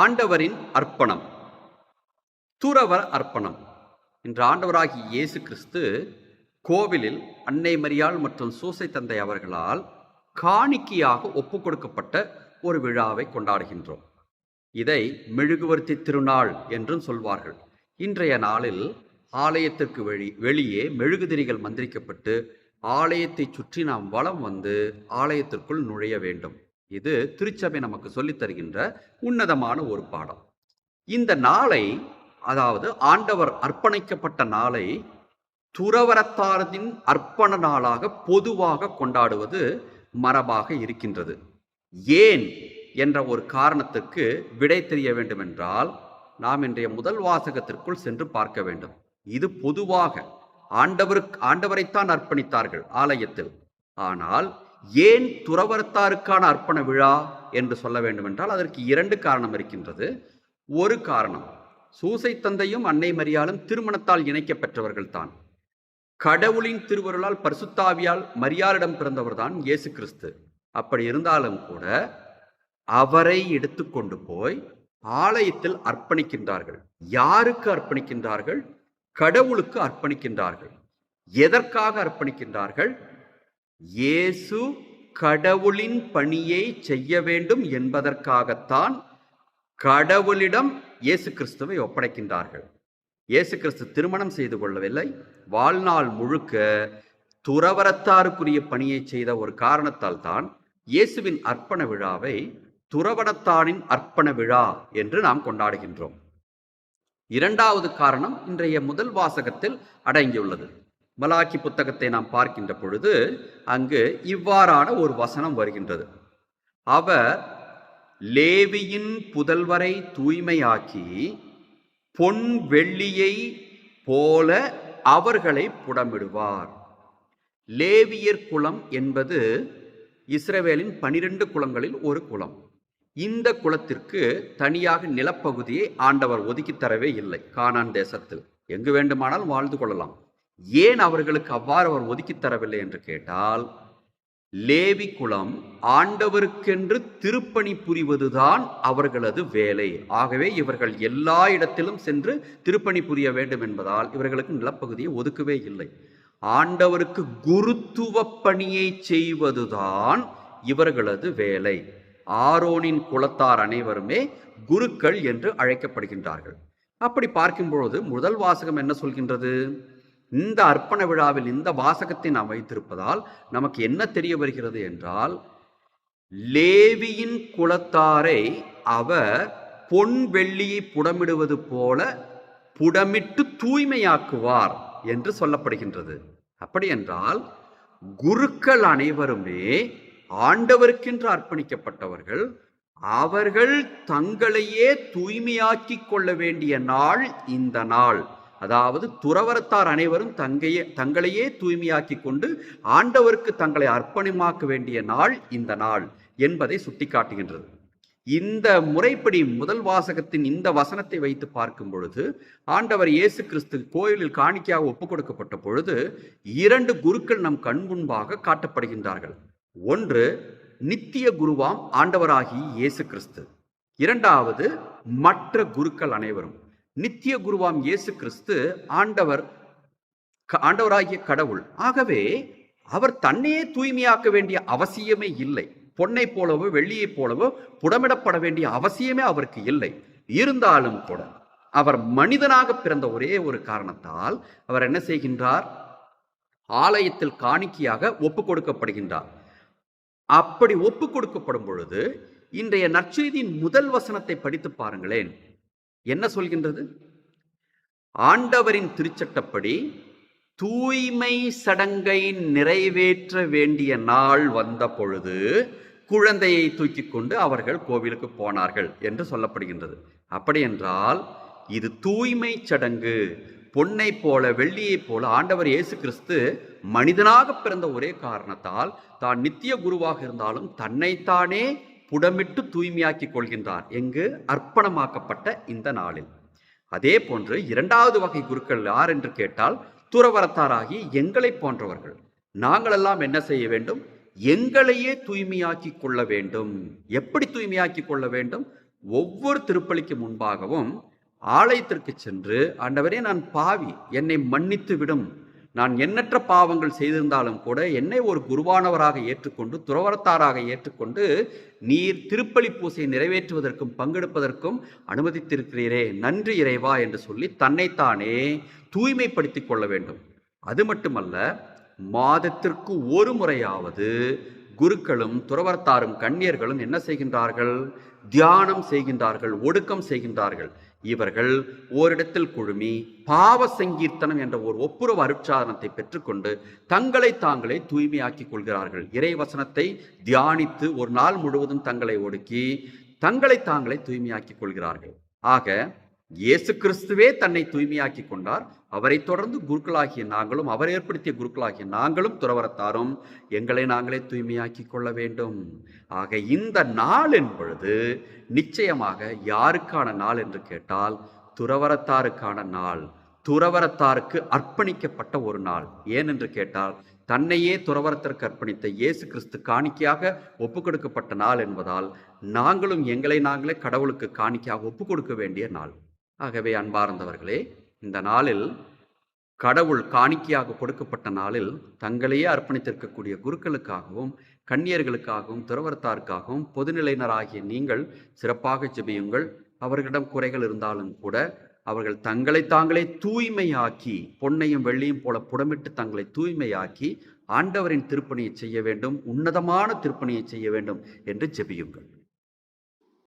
ஆண்டவரின் அர்ப்பணம். துறவர் அர்ப்பணம். இன்று ஆண்டவராகிய இயேசு கிறிஸ்து கோவிலில் அன்னை மரியாள் மற்றும் சூசை தந்தை அவர்களால் காணிக்கையாக ஒப்பு கொடுக்கப்பட்ட ஒரு விழாவை கொண்டாடுகின்றோம். இதை மெழுகுவர்த்தி திருநாள் என்றும் சொல்வார்கள். இன்றைய நாளில் ஆலயத்திற்கு வெளி வெளியே மெழுகுதிரிகள் மந்திரிக்கப்பட்டு ஆலயத்தை சுற்றி நாம் வலம் வந்து ஆலயத்திற்குள் நுழைய வேண்டும். இது திருச்சபை நமக்கு சொல்லித் தருகின்ற உன்னதமான ஒரு பாடம். இந்த நாளை அதாவது ஆண்டவர் அர்ப்பணிக்கப்பட்ட நாளை துறவரத்தாரதின் அர்ப்பண நாளாக பொதுவாக கொண்டாடுவது மரபாக இருக்கின்றது. ஏன் என்ற ஒரு காரணத்துக்கு விடை தெரிய வேண்டுமென்றால் நாம் இன்றைய முதல் வாசகத்திற்குள் சென்று பார்க்க வேண்டும். இது பொதுவாக ஆண்டவருக்கு ஆண்டவரைத்தான் அர்ப்பணித்தார்கள் ஆலயத்தில். ஆனால் ஏன் துறவரத்தாருக்கான அர்ப்பண விழா என்று சொல்ல வேண்டுமென்றால் அதற்கு இரண்டு காரணம் இருக்கின்றது. ஒரு காரணம் சூசை தந்தையும் அன்னை மரியாலும் திருமணத்தால் இணைக்க பெற்றவர்கள் தான். கடவுளின் திருவருளால் பரிசுத்தாவியால் மரியாளிடம் பிறந்தவர்தான் இயேசு கிறிஸ்து. அப்படி இருந்தாலும் கூட அவரை எடுத்துக்கொண்டு போய் ஆலயத்தில் அர்ப்பணிக்கின்றார்கள். யாருக்கு அர்ப்பணிக்கின்றார்கள்? கடவுளுக்கு அர்ப்பணிக்கின்றார்கள். எதற்காக அர்ப்பணிக்கின்றார்கள்? இயேசு கடவுளின் பணியை செய்ய வேண்டும் என்பதற்காகத்தான் கடவுளிடம் இயேசு கிறிஸ்துவை ஒப்படைக்கின்றார்கள். இயேசு கிறிஸ்து திருமணம் செய்து கொள்ளவில்லை. வாழ்நாள் முழுக்க துறவரத்தாருக்குரிய பணியை செய்த ஒரு காரணத்தால் தான் இயேசுவின் அர்ப்பண விழாவை துறவரத்தானின் அர்ப்பண விழா என்று நாம் கொண்டாடுகின்றோம். இரண்டாவது காரணம் இன்றைய முதல் வாசகத்தில் அடங்கியுள்ளது. மலாக்கி புத்தகத்தை நாம் பார்க்கின்ற பொழுது அங்கு இவ்வாறான ஒரு வசனம் வருகின்றது. அவர் லேவியின் புதல்வரை தூய்மையாக்கி பொன் வெள்ளியை போல அவர்களை புடமிடுவார். லேவியர் குலம் என்பது இஸ்ரவேலின் பனிரெண்டு குலங்களில் ஒரு குலம். இந்த குலத்திற்கு தனியாக நிலப்பகுதியை ஆண்டவர் ஒதுக்கி தரவே இல்லை கானான் தேசத்தில். எங்கு வேண்டுமானால் வாழ்ந்து கொள்ளலாம். ஏன் அவர்களுக்கு அவ்வாறு அவர் ஒதுக்கி தரவில்லை என்று கேட்டால் லேவி குலம் ஆண்டவருக்கென்று திருப்பணி புரிவதுதான் அவர்களது வேலை. ஆகவே இவர்கள் எல்லா இடத்திலும் சென்று திருப்பணி புரிய வேண்டும் என்பதால் இவர்களுக்கு நிலப்பகுதியை ஒதுக்கவே இல்லை. ஆண்டவருக்கு குருத்துவ பணியை செய்வதுதான் இவர்களது வேலை. ஆரோனின் குலத்தார் அனைவருமே குருக்கள் என்று அழைக்கப்படுகின்றார்கள். அப்படி பார்க்கும் பொழுது முதல் வாசகம் என்ன சொல்கின்றது? இந்த அர்ப்பண விழாவில் இந்த வாசகத்தை நாம் வைத்திருப்பதால் நமக்கு என்ன தெரிய வருகிறது என்றால் லேவியின் குலத்தாரை அவர் பொன் வெள்ளியை புடமிடுவது போல புடமிட்டு தூய்மையாக்குவார் என்று சொல்லப்படுகின்றது. அப்படி என்றால் குருக்கள் அனைவருமே ஆண்டவருக்கென்று அர்ப்பணிக்கப்பட்டவர்கள் அவர்கள் தங்களையே தூய்மையாக்கி கொள்ள வேண்டிய நாள் இந்த நாள். அதாவது துறவரத்தார் அனைவரும் தங்கையே தங்களையே தூய்மையாக்கி கொண்டு ஆண்டவருக்கு தங்களை அர்ப்பணமாக்க வேண்டிய நாள் இந்த நாள் என்பதை சுட்டிக்காட்டுகின்றது. இந்த முறைப்படி முதல் வாசகத்தின் இந்த வசனத்தை வைத்து பார்க்கும் பொழுது ஆண்டவர் இயேசு கிறிஸ்து கோயிலில் காணிக்கையாக ஒப்புக் கொடுக்கப்பட்ட பொழுது இரண்டு குருக்கள் நம் கண் முன்பாக காட்டப்படுகின்றார்கள். ஒன்று நித்திய குருவாம் ஆண்டவராகி இயேசு கிறிஸ்து. இரண்டாவது மற்ற குருக்கள் அனைவரும். நித்திய குருவாம் இயேசு கிறிஸ்து ஆண்டவர் ஆண்டவராகிய கடவுள். ஆகவே அவர் தன்னையே தூய்மையாக்க வேண்டிய அவசியமே இல்லை. பொன்னை போலவோ வெள்ளியைப் போலவோ புடமிடப்பட வேண்டிய அவசியமே அவருக்கு இல்லை. இருந்தாலும் கூட அவர் மனிதனாக பிறந்த ஒரே ஒரு காரணத்தால் அவர் என்ன செய்கின்றார்? ஆலயத்தில் காணிக்கையாக ஒப்பு கொடுக்கப்படுகின்றார். அப்படி ஒப்பு கொடுக்கப்படும் பொழுது இன்றைய நற்செய்தியின் முதல் வசனத்தை படித்து பாருங்களேன். என்ன சொல்கின்றது? ஆண்டவரின் திருச்சட்டப்படி தூய்மை சடங்கை நிறைவேற்ற வேண்டிய நாள் வந்த பொழுது குழந்தையை தூக்கி கொண்டு அவர்கள் கோவிலுக்கு போனார்கள் என்று சொல்லப்படுகின்றது. அப்படி என்றால் இது தூய்மை சடங்கு. பொன்னை போல வெள்ளியைப் போல ஆண்டவர் இயேசு கிறிஸ்து மனிதனாக பிறந்த ஒரே காரணத்தால் தான் நித்திய குருவாக இருந்தாலும் தன்னைத்தானே புடமிட்டு தூய்மையாக்கி கொள்கின்றார். எங்கு? அர்ப்பணமாக்கப்பட்ட இந்த நாளில். அதே போன்று இரண்டாவது வகை குருக்கள் யார் என்று கேட்டால் துறவரத்தாராகி எங்களை போன்றவர்கள். நாங்களெல்லாம் என்ன செய்ய வேண்டும்? எங்களையே தூய்மையாக்கி கொள்ள வேண்டும். எப்படி தூய்மையாக்கி கொள்ள வேண்டும்? ஒவ்வொரு திருப்பலிக்கு முன்பாகவும் ஆலயத்திற்கு சென்று ஆண்டவரே நான் பாவி. என்னை மன்னித்து விடும் நான் எண்ணற்ற பாவங்கள் செய்திருந்தாலும் கூட என்னை ஒரு குருவானவராக ஏற்றுக்கொண்டு துறவரத்தாராக ஏற்றுக்கொண்டு நீர் திருப்பலி பூசை நிறைவேற்றுவதற்கும் பங்கெடுப்பதற்கும் அனுமதித்திருக்கிறீரே. நன்றி இறைவா என்று சொல்லி தன்னைத்தானே தூய்மைப்படுத்தி கொள்ள வேண்டும். அது மட்டுமல்ல மாதத்திற்கு ஒரு முறையாவது குருக்களும் துறவரத்தாரும் கண்ணியர்களும் என்ன செய்கின்றார்கள்? தியானம் செய்கின்றார்கள் ஒடுக்கம் செய்கின்றார்கள். இவர்கள் ஓரிடத்தில் குழுமி பாவ சங்கீர்த்தனம் என்ற ஒரு ஒப்புரவு அருட்சாதனத்தை பெற்றுக்கொண்டு தங்களை தாங்களே தூய்மையாக்கிக் கொள்கிறார்கள். இறைவசனத்தை தியானித்து ஒரு நாள் முழுவதும் தங்களை ஒடுக்கி தங்களை தாங்களே தூய்மையாக்கிக் கொள்கிறார்கள். ஆக இயேசு கிறிஸ்துவே தன்னை தூய்மையாக்கிக் கொண்டார். அவரை தொடர்ந்து குருக்களாகிய நாங்களும் அவர் ஏற்படுத்திய குருக்களாகிய நாங்களும் துறவரத்தாரும் எங்களை நாங்களே தூய்மையாக்கிக் கொள்ள வேண்டும். ஆக இந்த நாள் என்பொழுது நிச்சயமாக யாருக்கான நாள் என்று கேட்டால் துறவரத்தாருக்கான நாள். துறவரத்தாருக்கு அர்ப்பணிக்கப்பட்ட ஒரு நாள். ஏன் என்று கேட்டால் தன்னையே துறவரத்திற்கு அர்ப்பணித்த இயேசு கிறிஸ்து காணிக்கையாக ஒப்பு கொடுக்கப்பட்ட நாள் என்பதால் நாங்களும் எங்களை நாங்களே கடவுளுக்கு காணிக்கையாக ஒப்பு கொடுக்க வேண்டிய நாள். ஆகவே அன்பார்ந்தவர்களே இந்த நாளில் கடவுள் காணிக்கையாக கொடுக்கப்பட்ட நாளில் தங்களையே அர்ப்பணித்திருக்கக்கூடிய குருக்களுக்காகவும் கன்னியர்களுக்காகவும் துறவரத்தாருக்காகவும் பொதுநிலையினராகிய நீங்கள் சிறப்பாக ஜெபியுங்கள். அவர்களிடம் குறைகள் இருந்தாலும் கூட அவர்கள் தங்களை தாங்களே தூய்மையாக்கி பொன்னையும் வெள்ளியும் போல புடமிட்டு தங்களை தூய்மையாக்கி ஆண்டவரின் திருப்பணியை செய்ய வேண்டும் உன்னதமான திருப்பணியை செய்ய வேண்டும் என்று ஜெபியுங்கள்.